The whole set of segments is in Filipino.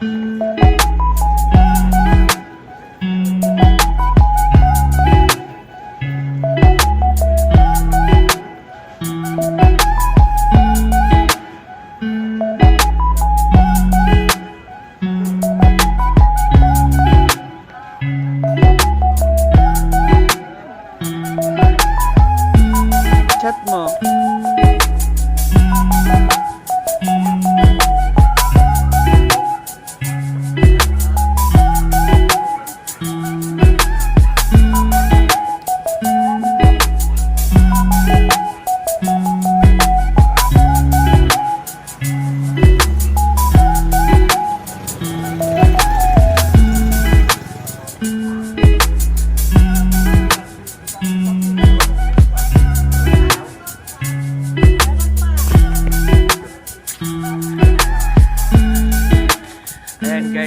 Música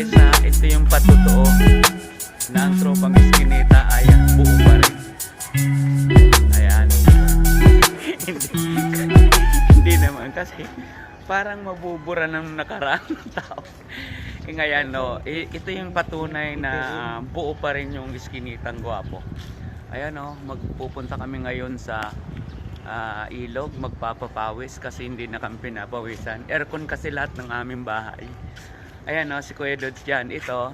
Guys, ah, ito yung patutuo na ang tropang iskinita ay buo pa rin. Ayan. hindi, naman kasi parang mabubura ng nakaraang tao. Eh ngayon, no, i- ito yung patunay na ah, buo pa rin yung iskinitang gwapo. Ayan, no, magpupunta kami ngayon sa ah, ilog, magpapapawis kasi hindi na kami pinapawisan. Aircon kasi lahat ng aming bahay. Ayan o, si Kuya Dods dyan. Ito,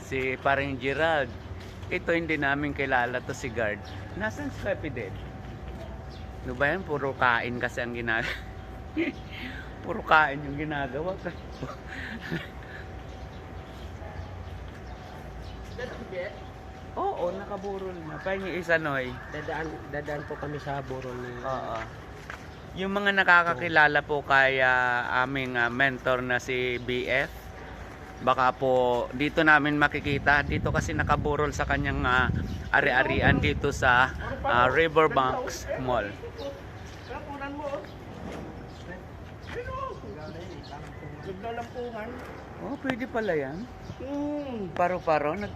si paring Gerald. Ito hindi namin kilala to si Guard. Nasaan si Pepe Del? Ano ba yan? Puro kain kasi ang ginagawa. Puro kain yung ginagawa. Oo, nakaburol na. Pahingi isa noy. Dadaan, dadaan po kami sa burol ni Oo. Yung mga nakakakilala po kay ah, aming ah, mentor na si BF, baka po dito namin makikita. Dito kasi nakaburol sa kanyang ah, ari-arian dito sa ah, Riverbanks Mall. Naglalampungan. Oh, pwede pala yan. Hmm. Paro-paro. Nag...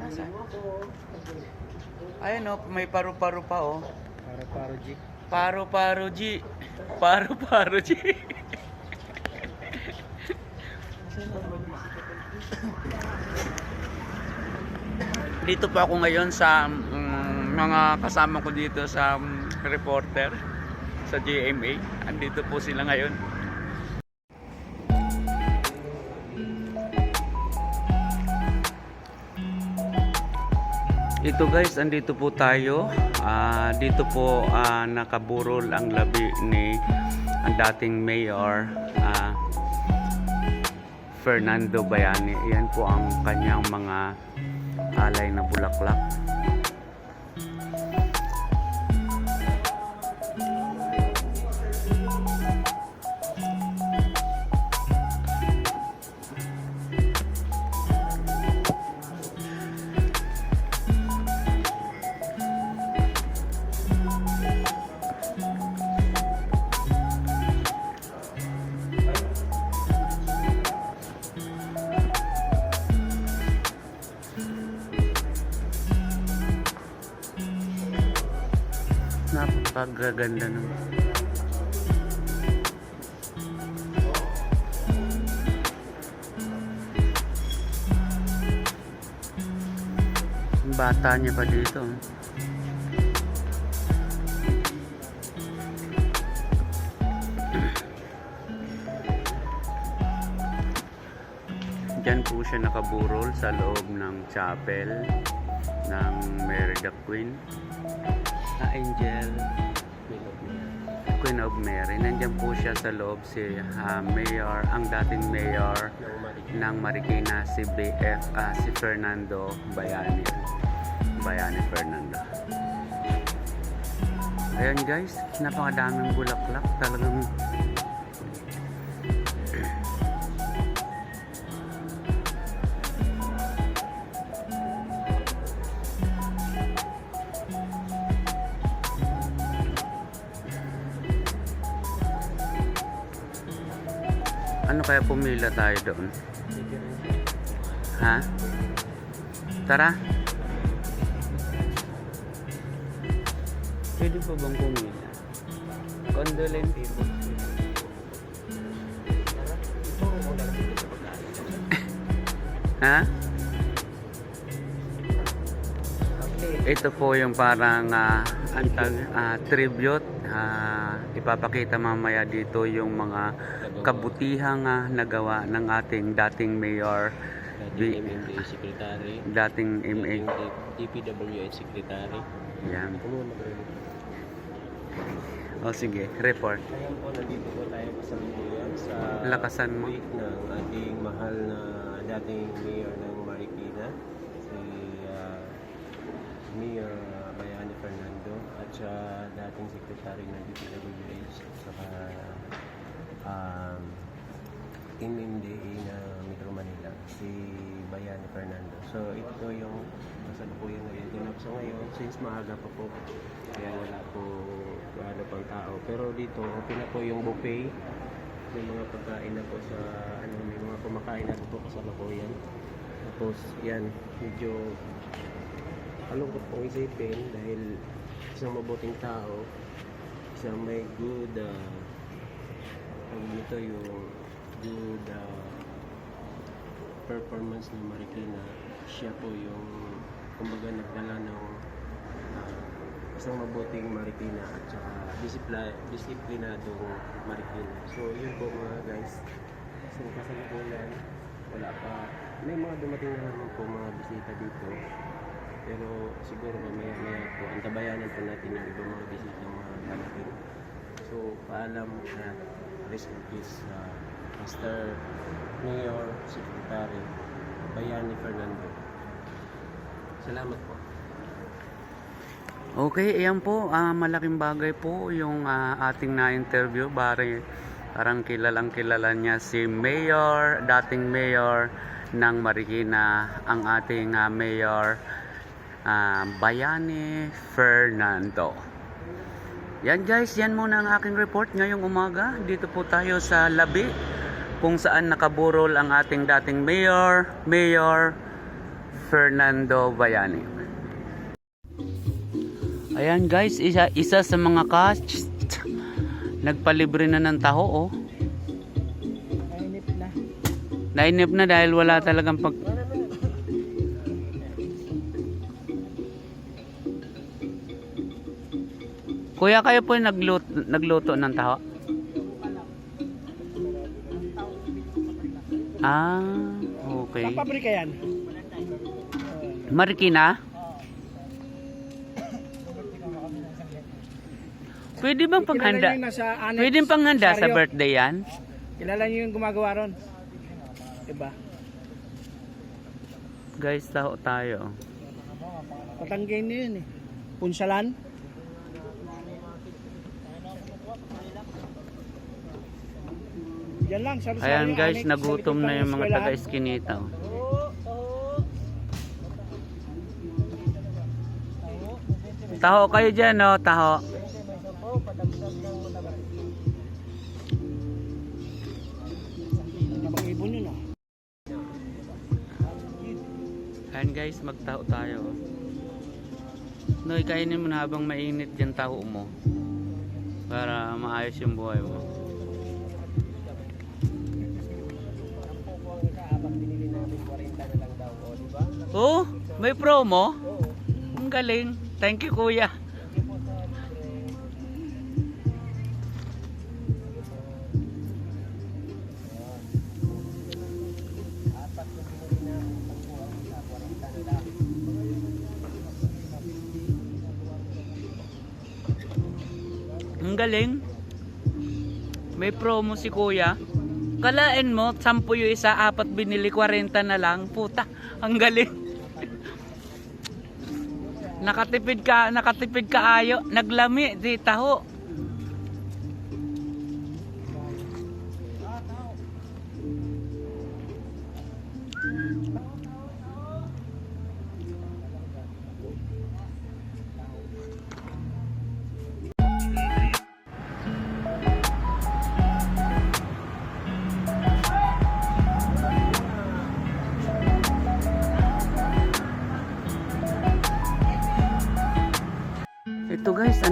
Nasaan? Ayun oh, may paru-paro pa oh. Para paro G. Paro-paro G. Paro-paro G. dito po ako ngayon sa mm, mga kasama ko dito sa mm, reporter sa GMA. Andito po sila ngayon. Ito guys, andito po tayo. Ah, dito po ah, nakaburol ang labi ni ang dating mayor ah, Fernando Bayani. Yan po ang kanyang mga alay na bulaklak. Napakaganda Ang bata niya pa dito. Diyan po siya nakaburol sa loob ng chapel ng Mary the Queen. Ah, Angel Queen of Mary. Nandiyan po siya sa loob si ah, Mayor, ang dating Mayor ng Marikina si BF, ah, si Fernando Bayani. Bayani Fernando. Ayan guys, napakadaming bulaklak. Talagang ano kaya pumila tayo doon? Ha? Tara. Pwede pa bang pumila? Condolence. Ha? Okay. Ito po yung parang ah, antag, ah, tribute. Ah, ipapakita mamaya dito yung mga kabutihang ah, nagawa ng ating dating mayor, Dating MMDA Secretary. dating MA. DPWH Secretary. Yan. Ano naman O sige, report. Ngayon po, nandito po tayo kasalukuyan sa Lakasan mo. week ng ating mahal na dating mayor ng Marikina, si ah, Mayor Siya dating secretary ng DPWH at saka um, MMDA na Metro Manila, si Bayani Fernando. So ito yung kasalukuyan ngayon. So ngayon, since maaga pa po, kaya wala po gaano pang tao. Pero dito, open na po yung buffet. May mga pagkain na po sa, ano, may mga kumakain na po kasalukuyan. Tapos, yan, medyo kalungkot pong isipin dahil isang mabuting tao, isang may good, uh, ang ito yung good uh, performance ng Marikina. Siya po yung, kumbaga, nagdala ng uh, isang mabuting Marikina at saka disiplinadong Marikina. So, yun po mga guys. So, kasalukuyan, wala pa. May mga dumating na naman po mga bisita dito. Pero siguro mamaya maya po, antabayanan po natin yung ibang mga bisita mga darating. So, paalam at rest in peace sa Mr. Mayor Secretary Bayani Fernando. Salamat po. Okay, ayan po, ah, malaking bagay po yung ah, ating na-interview. Bari, parang kilalang kilala niya si Mayor, dating Mayor ng Marikina, ang ating ah, Mayor ah, Bayani Fernando. Yan guys, yan muna ang aking report ngayong umaga. Dito po tayo sa Labi, kung saan nakaburol ang ating dating Mayor, Mayor Fernando Bayani. Ayan guys, isa, isa sa mga catch. Nagpalibre na ng taho oh. Mainit na. Nainip na dahil wala talagang pag... Kuya, kayo po yung nagluto, nagluto ng taho? Ah, okay. pabrika yan? Marikina? Pwede bang panghanda? Pwede panghanda sa birthday yan? Kilala niyo yung gumagawa ron? Diba? Guys, taho tayo. Patanggay niyo yun eh. Punsalan? Yan lang, sa Ayan guys, nagutom na ng yung mga taga-eskinita. oh. Taho kayo dyan, no? Taho. Yun ah. Ayan guys, magtaho tayo. Noy, kainin mo na habang mainit dyan taho mo. Para maayos yung buhay mo. Oh, may promo? Ang galing. Thank you, kuya. Ang galing. May promo si kuya. Kalain mo, 10 yung isa, apat binili, 40 na lang. Puta, ang galing. nakatipid ka, nakatipid ka ayo, naglami, di taho.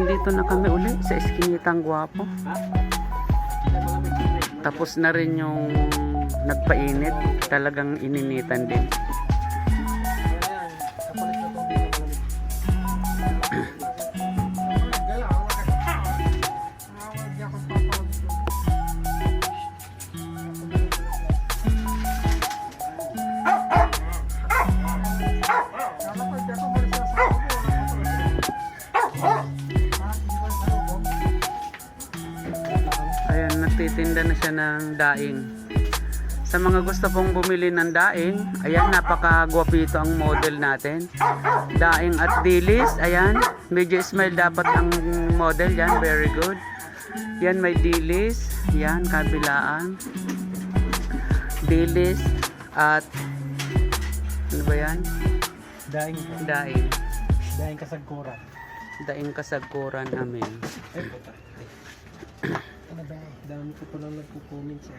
Ito guys, andito na kami uli sa Eskinitang Guwapo. Tapos na rin yung nagpainit. Talagang ininitan din. Ng daing. Sa mga gusto pong bumili ng daing, ayan, napaka-gwapito ang model natin. Daing at dilis, ayan, medyo smile dapat ang model yan, very good. Yan, may dilis, yan, kabilaan. Dilis at, ano ba yan? Daing Daing. daing kasagkuran. Daing kasagkuran namin. Ano ba? Dami ko palang nagko-comment sa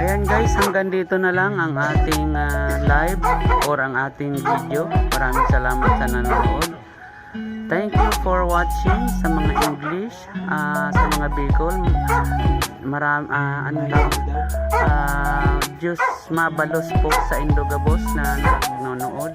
Ayan guys, hanggang dito na lang ang ating ah, live or ang ating video. Maraming salamat sa nanonood. Thank you for watching sa mga English, ah, sa mga Bicol. Maram, ah, ano tawag? Ah, Diyos mabalos po sa Indogabos na nanonood.